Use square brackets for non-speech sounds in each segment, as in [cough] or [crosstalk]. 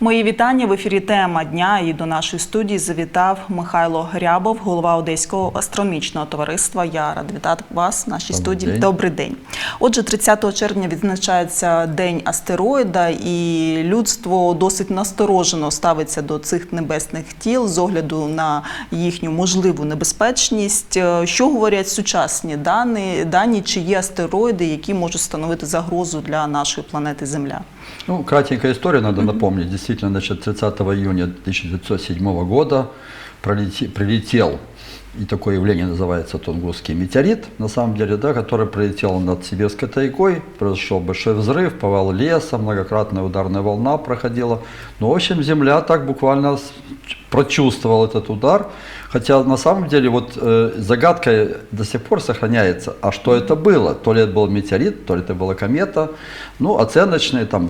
Мої вітання в ефірі тема дня. І до нашої студії завітав Михайло Грябов, голова Одеського астрономічного товариства. Я рад вітати вас в нашій Добрий студії. день. Добрий день. Отже, 30 червня відзначається День астероїда, і людство досить насторожено ставиться до цих небесних тіл з огляду на їхню можливу небезпечність. Е, Що говорять сучасні дані, дані чи є астероїди, які можуть становити загрозу для нашої планети Земля? Ну, кратенькая история, надо напомнить. Действительно, значит, 30 июня 1907 года пролети- прилетел, и такое явление называется Тунгусский метеорит, на самом деле, да, который пролетел над Сибирской тайгой, произошел большой взрыв, повал леса, многократная ударная волна проходила. Ну, в общем, Земля так буквально прочувствовала этот удар, хотя на самом деле вот э, загадка до сих пор сохраняется, а что это было? То ли это был метеорит, то ли это была комета, ну, оценочные, там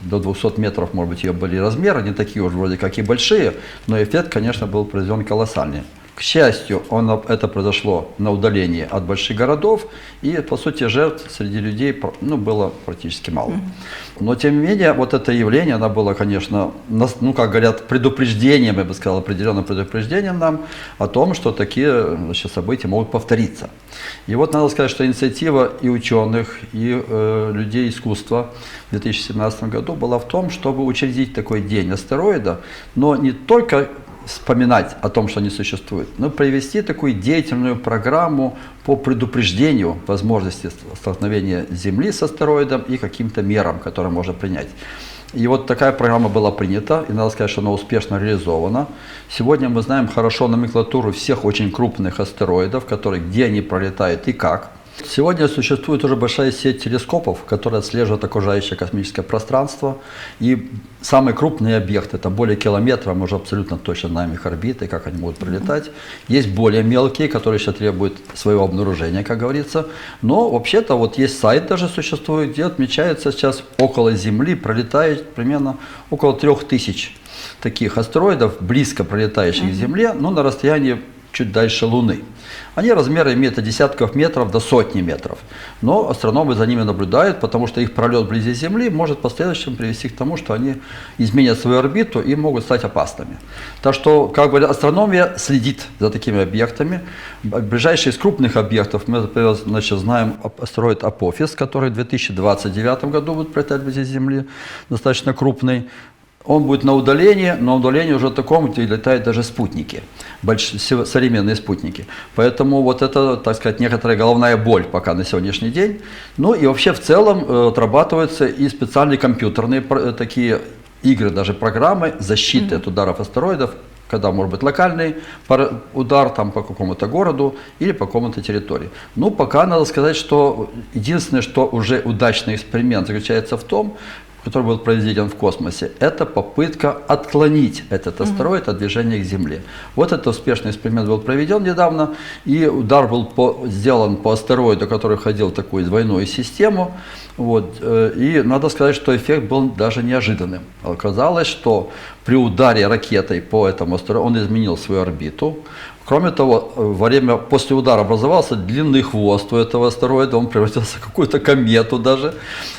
до 200 метров, может быть, ее были размеры, не такие уж вроде как и большие, но эффект, конечно, был произведен колоссальный. К счастью, он, это произошло на удалении от больших городов, и, по сути, жертв среди людей ну, было практически мало. Но, тем не менее, вот это явление, оно было, конечно, ну, как говорят, предупреждением, я бы сказал, определенным предупреждением нам о том, что такие значит, события могут повториться. И вот надо сказать, что инициатива и ученых, и э, людей искусства в 2017 году была в том, чтобы учредить такой день астероида, но не только вспоминать о том, что они существуют, но провести такую деятельную программу по предупреждению возможности столкновения Земли с астероидом и каким-то мерам, которые можно принять. И вот такая программа была принята, и надо сказать, что она успешно реализована. Сегодня мы знаем хорошо номенклатуру всех очень крупных астероидов, которые, где они пролетают и как. Сегодня существует уже большая сеть телескопов, которая отслеживает окружающее космическое пространство. И самые крупные объекты, это более километра, мы уже абсолютно точно знаем их орбиты, как они могут пролетать. Есть более мелкие, которые еще требуют своего обнаружения, как говорится. Но вообще-то вот есть сайт даже существует, где отмечается сейчас около Земли пролетает примерно около трех тысяч таких астероидов, близко пролетающих к Земле, но на расстоянии чуть дальше Луны. Они размеры имеют от десятков метров до сотни метров. Но астрономы за ними наблюдают, потому что их пролет вблизи Земли может в последующем привести к тому, что они изменят свою орбиту и могут стать опасными. Так что, как бы, астрономия следит за такими объектами. Ближайший из крупных объектов мы, например, значит, знаем астероид Апофис, который в 2029 году будет пролетать вблизи Земли, достаточно крупный. Он будет на удалении, но удалении уже таком, где летают даже спутники, больш- сев- современные спутники. Поэтому вот это, так сказать, некоторая головная боль пока на сегодняшний день. Ну и вообще в целом э, отрабатываются и специальные компьютерные э, такие игры, даже программы защиты от ударов астероидов, когда может быть локальный удар там по какому-то городу или по какому-то территории. Ну, пока надо сказать, что единственное, что уже удачный эксперимент заключается в том, который был произведен в космосе, это попытка отклонить этот астероид от движения к Земле. Вот этот успешный эксперимент был проведен недавно, и удар был по- сделан по астероиду, который входил в такую двойную систему. Вот, э, и надо сказать, что эффект был даже неожиданным. Оказалось, что при ударе ракетой по этому астероиду он изменил свою орбиту. Кроме того, э, во время, после удара образовался длинный хвост у этого астероида, он превратился в какую-то комету даже.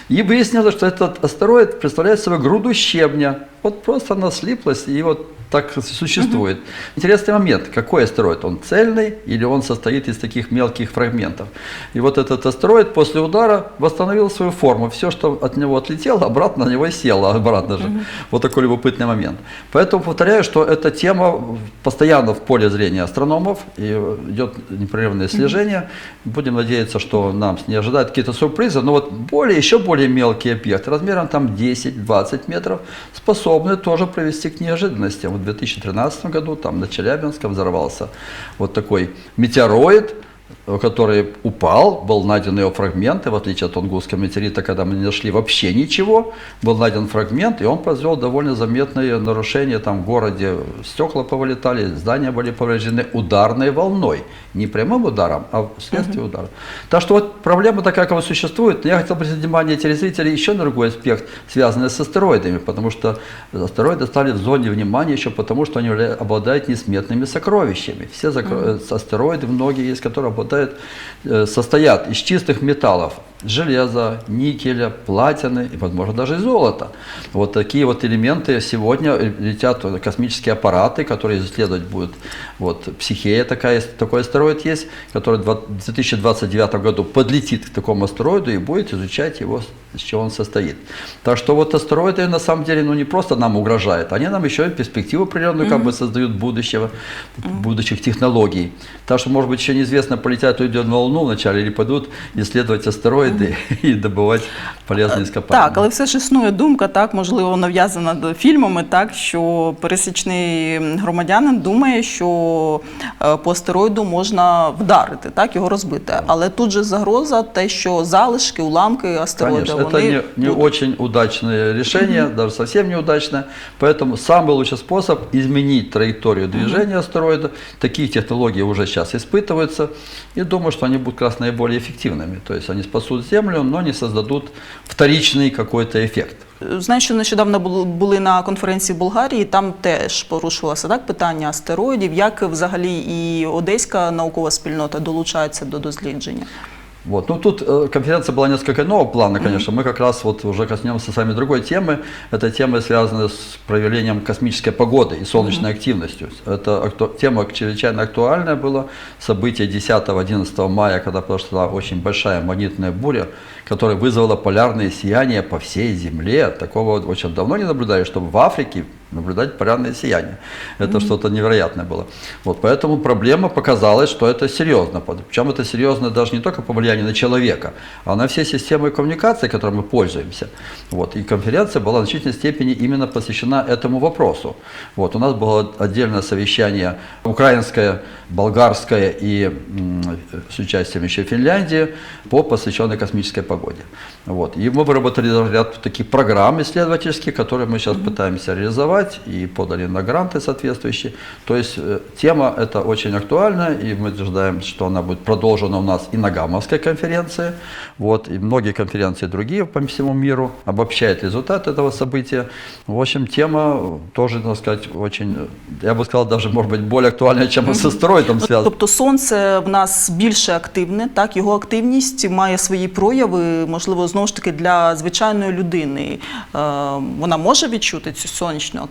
И выяснилось, что этот астероид представляет собой груду щебня. Вот просто она слиплась и вот так существует. Интересный момент, какой астероид? Он цельный или он состоит из таких мелких фрагментов? И вот этот астероид после удара восстановил свою форму. Все, что от него отлетело, обратно на него село обратно же. Вот такой любопытный момент. Поэтому повторяю, что эта тема постоянно в поле зрения астрономов, и идет непрерывное слежение. Будем надеяться, что нам не ожидают какие-то сюрпризы, но вот более, еще более мелкие объекты, размером там 10-20 метров, способны тоже привести к неожиданностям. В 2013 году там на Челябинском взорвался вот такой метеороид, который упал, был найден его фрагменты, в отличие от Тунгусского метеорита, когда мы не нашли вообще ничего, был найден фрагмент, и он произвел довольно заметные нарушения, там в городе стекла повылетали, здания были повреждены ударной волной, не прямым ударом, а вследствие удара. Так что вот проблема такая, как существует, но я хотел обратить внимание телезрителей еще на другой аспект, связанный с астероидами, потому что астероиды стали в зоне внимания еще потому, что они обладают несметными сокровищами. Все закро- э, астероиды, многие есть, которые обладают э, состоят из чистых металлов, железа, никеля, платины и, возможно, даже золота. Вот такие вот элементы сегодня летят в космические аппараты, которые исследовать будут. Вот Психея такая, такой астероид есть, который в 2029 году подлетит к такому астероиду и будет изучать его, из чего он состоит. Так что вот астероиды на самом деле ну, не просто нам угрожают, они нам еще и перспективу определенную как бы создают будущего, будущих технологий. Так что, может быть, еще неизвестно, полетят люди на Луну вначале или пойдут исследовать астероиды [laughs] и добывать полезные ископаемые. Так, але все ж існує думка, так можливо нав'язана до фільмами, так що пересічний громадянин думає, що е, по астероїду можна вдарити, так його розбити. Але тут же загроза, те, що залишки, уламки астероїда Конечно, это вони не, не будуть. очень удачное решение, даже совсем неудачное. Поэтому самый лучший способ изменить траекторию движения астероида. Такие технологии уже сейчас испытываются. И думаю, что они будут как раз наиболее эффективными. То есть они спасут Землю, но не создадут вторичный какой-то эффект. Знаю, що нещодавно бу- були на конференції в Болгарії, там теж порушувалося так питання астероїдів, як взагалі і одеська наукова спільнота долучається до дослідження. Вот. Ну, тут э, конференция была несколько иного плана, конечно. Мы как раз вот уже коснемся с вами другой темы. Эта тема связана с проявлением космической погоды и солнечной активностью. Это акту- тема чрезвычайно актуальная была. Событие 10-11 мая, когда прошла очень большая магнитная буря, которая вызвала полярные сияния по всей Земле. Такого очень давно не наблюдали, чтобы в Африке наблюдать полярное сияние. Это что-то невероятное было. Вот, поэтому проблема показалась, что это серьезно. Причем это серьезно даже не только по влиянию на человека, а на все системы коммуникации, которыми мы пользуемся. Вот, и конференция была в значительной степени именно посвящена этому вопросу. Вот, у нас было отдельное совещание украинское, болгарское и с участием еще Финляндии по посвященной космической погоде. Вот. И мы выработали ряд таких программ исследовательских, которые мы сейчас пытаемся реализовать и подали на гранты соответствующие. То есть э, тема эта очень актуальна, и мы ожидаем, что она будет продолжена у нас и на Гамовской конференции. Вот. И многие конференции другие по всему миру обобщают результат этого события. В общем, тема тоже, так сказать, очень, э, я бы сказал, даже, может быть, более актуальная, чем с астероидом Ну, связана. Тобто сонце в нас більше активне, так його активність має свої прояви, можливо, знову ж таки для звичайної людини. Е, вона може відчути цю сонячну активність.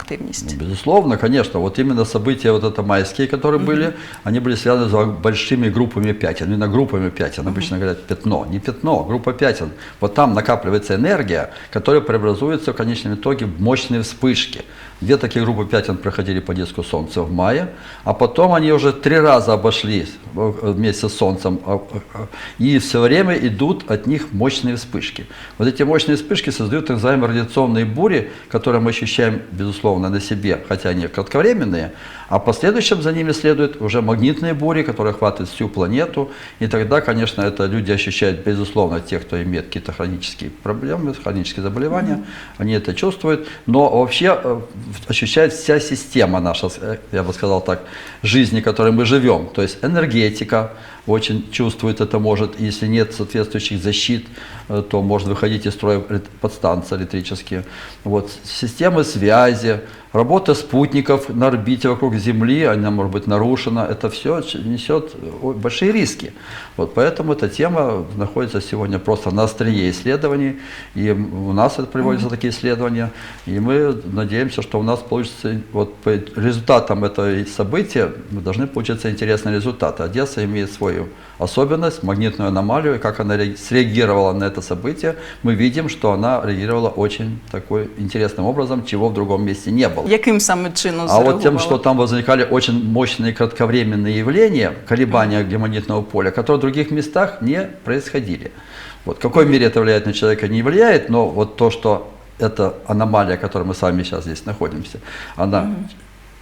Ну, Безусловно, конечно. Вот именно события вот это майские, которые были, они были связаны с большими группами пятен. Именно группами пятен. Обычно говорят пятно. Не пятно, группа пятен. Вот там накапливается энергия, которая преобразуется в конечном итоге в мощные вспышки. Две такие группы пятен проходили по диску Солнца в мае, а потом они уже три раза обошли э, вместе с Солнцем, а, а, и все время идут от них мощные вспышки. Вот эти мощные вспышки создают так называемые радиационные бури, которые мы ощущаем, безусловно, на себе, хотя они кратковременные, а в последующем за ними следуют уже магнитные бури, которые охватывают всю планету, и тогда, конечно, это люди ощущают, безусловно, те, кто имеет какие-то хронические проблемы, хронические заболевания, они это чувствуют, но вообще э, ощущает вся система наша, э, я бы сказал так, жизни, в которой мы живем, то есть энергетика, очень чувствует это может, если нет соответствующих защит, э, то может выходить из строя подстанции электрические. Вот. Системы связи, работа спутников на орбите вокруг Земли, она может быть нарушена, это все несет э, большие риски. Вот поэтому эта тема находится сегодня просто на острие исследований, и у нас это приводятся такие исследования, и мы надеемся, что у нас получится, вот по результатам этого события, мы должны получиться интересные результаты. Одесса имеет свою особенность, магнитную аномалию, и как она ре- среагировала на это событие, мы видим, что она реагировала очень такой интересным образом, чего в другом месте не было. Яким саме чином А вот тем, что там возникали очень мощные кратковременные явления, колебания геомагнитного поля, которые в других местах не происходили. Вот в какой мере это влияет на человека, не влияет, но вот то, что эта аномалия, в которой мы с вами сейчас здесь находимся, она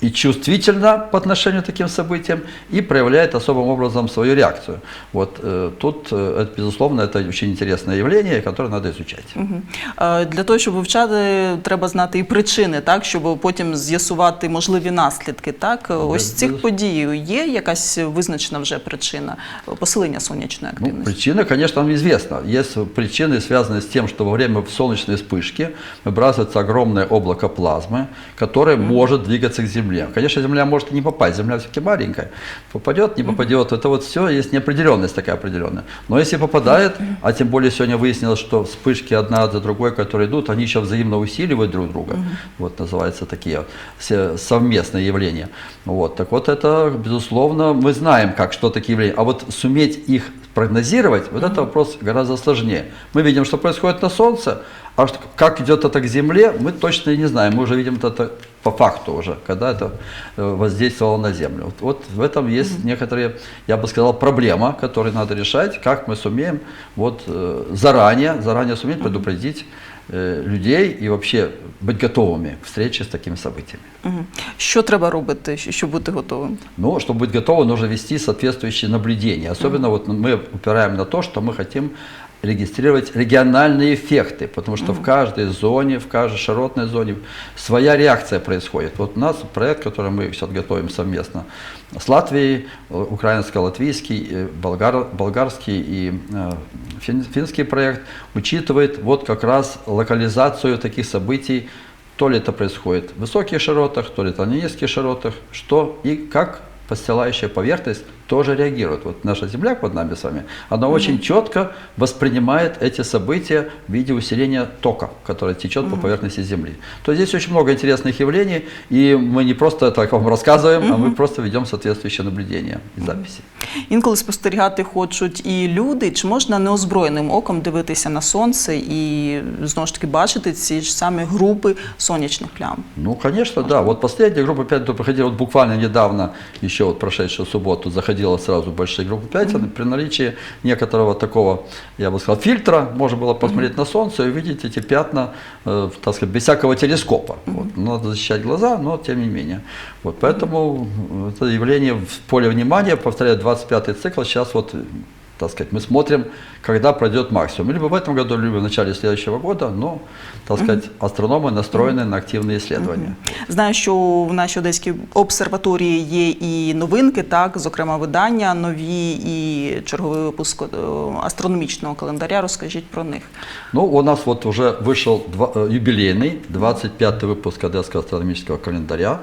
и чувствительна по отношению к таким событиям, и проявляет особым образом свою реакцию. Вот э, тут, э, это, безусловно, это очень интересное явление, которое надо изучать. Мгм. Е, Для того, щоб вивчати, треба знати і причини, так, щоб потім з'ясувати можливі наслідки. Так? Ось цих без- подій є якась визначена вже причина посилення сонячної Ну, активності? причина, конечно, нам известна. Есть причины, связанные с тем, что во время солнечной вспышки выбрасывается огромное облако плазмы, которое может двигаться к Земле. Земле. Конечно, Земля может и не попасть, Земля все-таки маленькая. Попадет, не попадет, это вот все, есть неопределенность такая определенная. Но если попадает, а тем более сегодня выяснилось, что вспышки одна за другой, которые идут, они еще взаимно усиливают друг друга. Вот называются такие совместные явления. Вот, так вот это, безусловно, мы знаем, как, что такие явления. А вот суметь их прогнозировать, вот это вопрос гораздо сложнее. Мы видим, что происходит на Солнце, а как идет это к Земле, мы точно и не знаем. Мы уже видим это по факту уже, когда это э, воздействовало на Землю. Вот, вот в этом есть некоторые, я бы сказал, проблема, которую надо решать, как мы сумеем вот э, заранее, заранее суметь предупредить э, людей и вообще быть готовыми к встрече с такими событиями. Що треба робити, щоб бути готовим? Но чтобы быть готовым, нужно вести соответствующие наблюдения. Особенно вот мы упираем на то, что мы хотим регистрировать региональные эффекты, потому что в каждой зоне, в каждой широтной зоне своя реакция происходит. Вот у нас проект, который мы сейчас готовим совместно с Латвией, э, украинско-латвийский, э, болгар, болгарский и э, фин- финский проект, учитывает вот как раз локализацию таких событий то ли это происходит в высоких широтах, то ли это на низких широтах, что и как постилающая поверхность тоже реагирует. Вот наша Земля под нами с вами, она очень четко воспринимает эти события в виде усиления тока, который течет по поверхности Земли. То есть здесь очень много интересных явлений, и мы не просто так вам рассказываем, а мы просто ведем соответствующие наблюдения и записи. Інколи спостерігати хочуть і люди, чи можна неозброєним оком дивитися на сонце і знову ж таки бачити ці ж самі групи сонячних плям? Ну, конечно, да. Вот последняя группа 5 кто приходила, вот буквально недавно, еще вот прошедшую субботу, заходила сразу большая группа 5, при наличии некоторого такого, я бы сказал, фильтра, можно было посмотреть на солнце и увидеть эти пятна, э, так сказать, без всякого телескопа. Вот. Надо защищать глаза, но тем не менее. Вот, поэтому э, это явление в поле внимания, повторяю, 25-й цикл, сейчас вот так сказать, мы смотрим, когда пройдет максимум. Либо в этом году, либо в начале следующего года, но, так сказать, астрономы настроены на активные исследования. Знаю, що в нашій Одеській обсерваторії є і новинки, так, зокрема видання нові і черговий випуск е, астрономічного календаря. Розкажіть про них. Ну, у нас вот уже вышел два- э, юбилейный, 25-й выпуск Одесского астрономического календаря.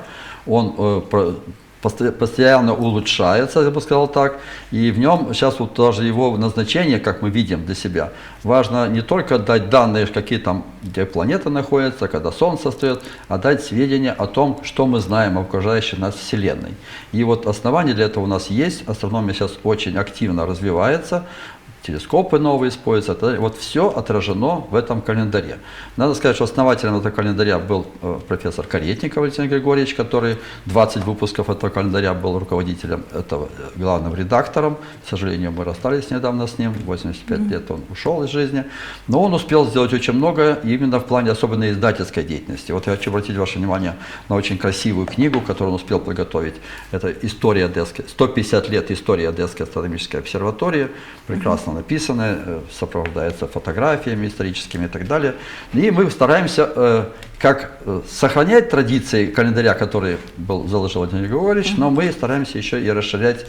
Он э, про- посто- постоянно улучшается, я бы сказал так. И в нем сейчас вот даже его назначение, как мы видим для себя, важно не только дать данные, какие там, где планеты находятся, когда Солнце встает, а дать сведения о том, что мы знаем о окружающей нас Вселенной. И вот основания для этого у нас есть. Астрономия сейчас очень активно развивается телескопы новые используются. Вот все отражено в этом календаре. Надо сказать, что основателем этого календаря был э, профессор Каретников Валентин Григорьевич, который 20 выпусков этого календаря был руководителем этого, э, главным редактором. К сожалению, мы расстались недавно с ним, 85 лет он ушел из жизни. Но он успел сделать очень много именно в плане особенно издательской деятельности. Вот я хочу обратить ваше внимание на очень красивую книгу, которую он успел подготовить. Это история Одесской, 150 лет истории Одесской астрономической обсерватории, прекрасно написанная, э, сопровождается фотографиями историческими и так далее. И мы стараемся э, как э, сохранять традиции календаря, который был заложил Владимир Григорьевич, но мы стараемся еще и расширять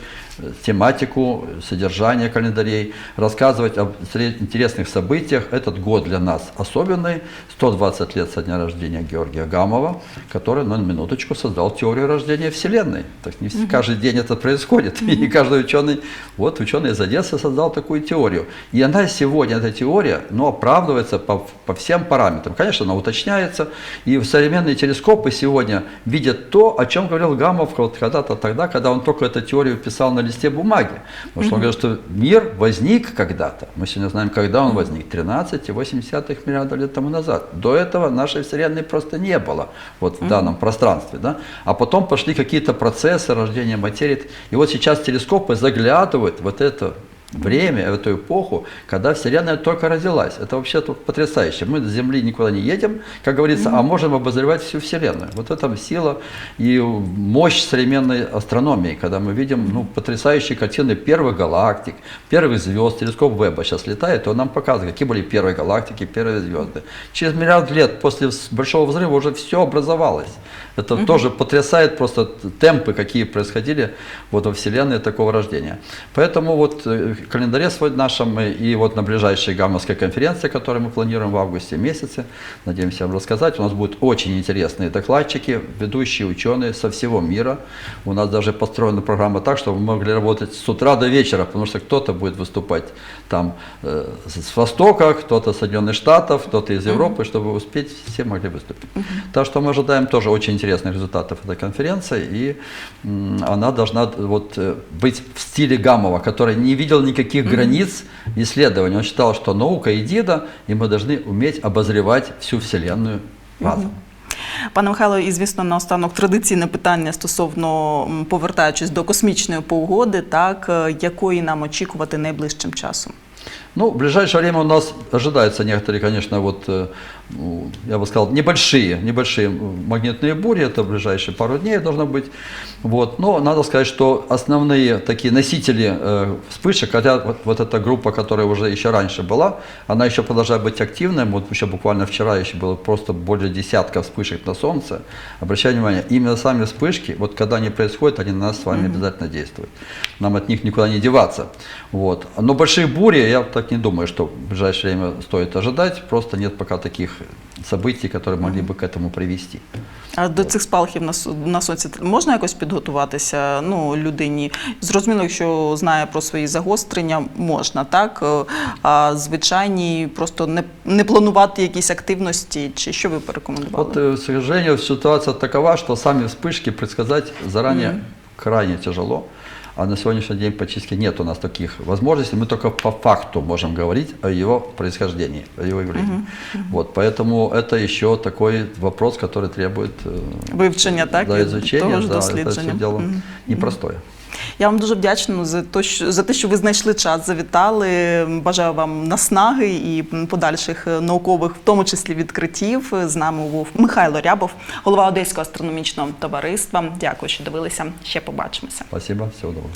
тематику, содержание календарей, рассказывать об интересных событиях. Этот год для нас особенный. 120 лет со дня рождения Георгия Гамова, который, ну, на минуточку, создал теорию рождения Вселенной. Так не вс- каждый день это происходит. [laughs] И не каждый ученый, вот ученый из Одессы создал такую теорию. И она сегодня, эта теория, ну, оправдывается по, по всем параметрам. Конечно, она уточняется. И современные телескопы сегодня видят то, о чем говорил Гамов вот когда-то тогда, когда он только эту теорию писал на листе бумаги. Потому что он говорит, что мир возник когда-то. Мы сегодня знаем, когда он возник. 13,8 миллиарда лет тому назад. До этого нашей Вселенной просто не было вот в данном пространстве. Да? А потом пошли какие-то процессы рождения материи. И вот сейчас телескопы заглядывают вот это время, в эту эпоху, когда Вселенная только родилась. Это вообще потрясающе. Мы с Земли никуда не едем, как говорится, а можем обозревать всю Вселенную. Вот это сила и мощь современной астрономии, когда мы видим ну, потрясающие картины первых галактик, первых звезд. Телескоп Веба сейчас летает, и он нам показывает, какие были первые галактики, первые звезды. Через миллиард лет после Большого взрыва уже все образовалось. Это тоже потрясает просто темпы, какие происходили вот во Вселенной такого рождения. Поэтому вот э, в календаре свой нашем э, и вот на ближайшей гаммовской конференции, которую мы планируем в августе месяце, надеемся вам рассказать, у нас будут очень интересные докладчики, ведущие ученые со всего мира. У нас даже построена программа так, чтобы мы могли работать с утра до вечера, потому что кто-то будет выступать там э, с Востока, кто-то с Соединенных Штатов, кто-то из Европы, чтобы успеть, все могли выступить. Так что мы ожидаем тоже очень интересных результатов этой конференции, и м, она должна вот э, быть в стиле Гамова, который не видел никаких границ исследований. Он считал, что наука едина, и мы должны уметь обозревать всю Вселенную разом. Пане Михайло, і звісно, наостанок традиційне питання стосовно м, повертаючись до космічної погоди, так е, якої нам очікувати найближчим часом? Ну, в ближайшее время у нас ожидаются некоторые, конечно, вот, э, ну, я бы сказал, небольшие, небольшие магнитные бури, это в ближайшие пару дней должно быть. Вот. Но надо сказать, что основные такие носители э, вспышек, хотя вот, вот эта группа, которая уже еще раньше была, она еще продолжает быть активной. Вот еще буквально вчера еще было просто более десятка вспышек на Солнце. Обращайте внимание, именно сами вспышки, вот когда они происходят, они на нас с вами обязательно действуют. Нам от них никуда не деваться. Вот. Но большие бури, я так не думаю, что в ближайшее время стоит ожидать. Просто нет пока таких событий, которые могли бы к этому привести. А до цих спалахів на, с- на сонці можна якось підготуватися ну, людині? Зрозуміло, якщо знає про свої загострення, можна, так? Е, А звичайні просто не, не планувати якісь активності, чи що ви порекомендували? Вот, э, к сожалению, ситуация такова, что сами вспышки предсказать заранее крайне тяжело. А на сегодняшний день практически нет у нас таких возможностей. Мы только по факту можем говорить о его происхождении, о его явлении. Вот, поэтому это еще такой вопрос, который требует э, Вивчення, так? да, изучения. да, это все дело Мгм. непростое. Я вам дуже вдячна за те, що за те, що ви знайшли час, завітали. Бажаю вам наснаги і подальших наукових, в тому числі відкриттів. З нами був Михайло Рябов, голова Одеського астрономічного товариства. Дякую, що дивилися. Ще побачимося. Спасибо, всього доброго.